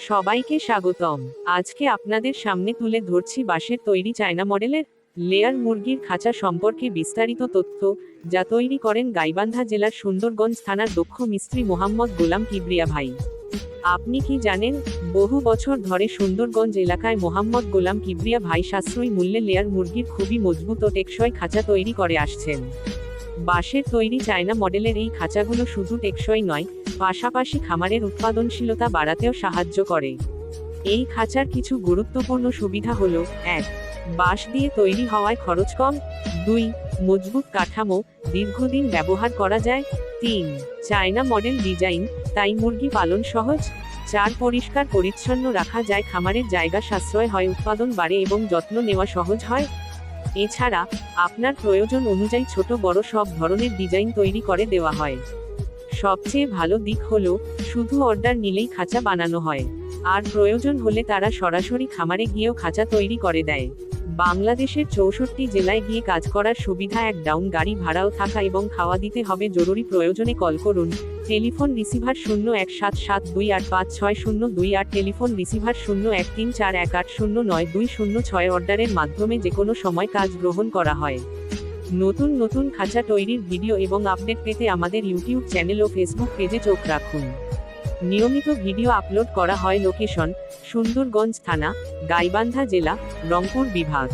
সবাইকে স্বাগতম। আজকে আপনাদের সামনে তুলে ধরছি বাঁশের তৈরি চায়না মডেলের লেয়ার মুরগির খাঁচা সম্পর্কে বিস্তারিত তথ্য যা তৈরি করেন গাইবান্ধা জেলার সুন্দরগঞ্জ থানার দক্ষ মিস্ত্রি মোহাম্মদ গোলাম কিবরিয়া ভাই। আপনি কি জানেন, বহু বছর ধরে সুন্দরগঞ্জ এলাকায় মোহাম্মদ গোলাম কিবরিয়া ভাই সাশ্রয়ী মূল্যে লেয়ার মুরগির খুবই মজবুত ও টেকসই খাঁচা তৈরি করে আসছেন। বাঁশের তৈরি চায়না মডেলের এই খাঁচাগুলো শুধু টেকসই নয়, পাশাপাশি খামারের উৎপাদনশীলতা বাড়াতেও সাহায্য করে। এই খাঁচার কিছু গুরুত্বপূর্ণ সুবিধা হল, এক, বাঁশ দিয়ে তৈরি হওয়ায় খরচ কম। দুই, মজবুত কাঠামো দীর্ঘদিন ব্যবহার করা যায়। তিন, চায়না মডেল ডিজাইন, তাই মুরগি পালন সহজ। চার, পরিষ্কার পরিচ্ছন্ন রাখা যায়। খামারের জায়গা সাশ্রয় হয়, উৎপাদন বাড়ে এবং যত্ন নেওয়া সহজ হয়। এছাড়া, আপনার প্রয়োজন অনুযায়ী ছোট বড় সব ধরনের ডিজাইন তৈরি করে দেওয়া হয়। সবচেয়ে ভালো দিক হলো, শুধু অর্ডার নিলেই খাঁচা বানানো হয়। আর প্রয়োজন হলে তারা সরাসরি খামারে গিয়েও খাঁচা তৈরি করে দেয়। বাংলাদেশের চৌষট্টি জেলায় গিয়ে কাজ করার সুবিধা, এক ডাউন গাড়ি ভাড়াও থাকা এবং খাওয়া দিতে হবে জরুরি প্রয়োজনে, কল করুন। টেলিফোন রিসিভার শূন্য এক সাত সাত দুই আট পাঁচ ছয় শূন্য দুই আট, টেলিফোন রিসিভার শূন্য এক তিন চার এক আট শূন্য নয় দুই শূন্য ছয় অর্ডারের মাধ্যমে যে কোনো সময় কাজ গ্রহণ করা হয়। নতুন নতুন খাঁচা তৈরির ভিডিও এবং আপডেট পেতে আমাদের ইউটিউব চ্যানেল ও ফেসবুক পেজে চোখ রাখুন। নিয়মিত ভিডিও আপলোড করা হয় লোকেশন, সুন্দরগঞ্জ থানা, গাইবান্ধা জেলা, রংপুর বিভাগ।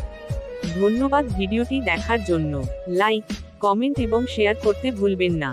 ধন্যবাদ ভিডিওটি দেখার জন্য। লাইক, কমেন্ট এবং শেয়ার করতে ভুলবেন না।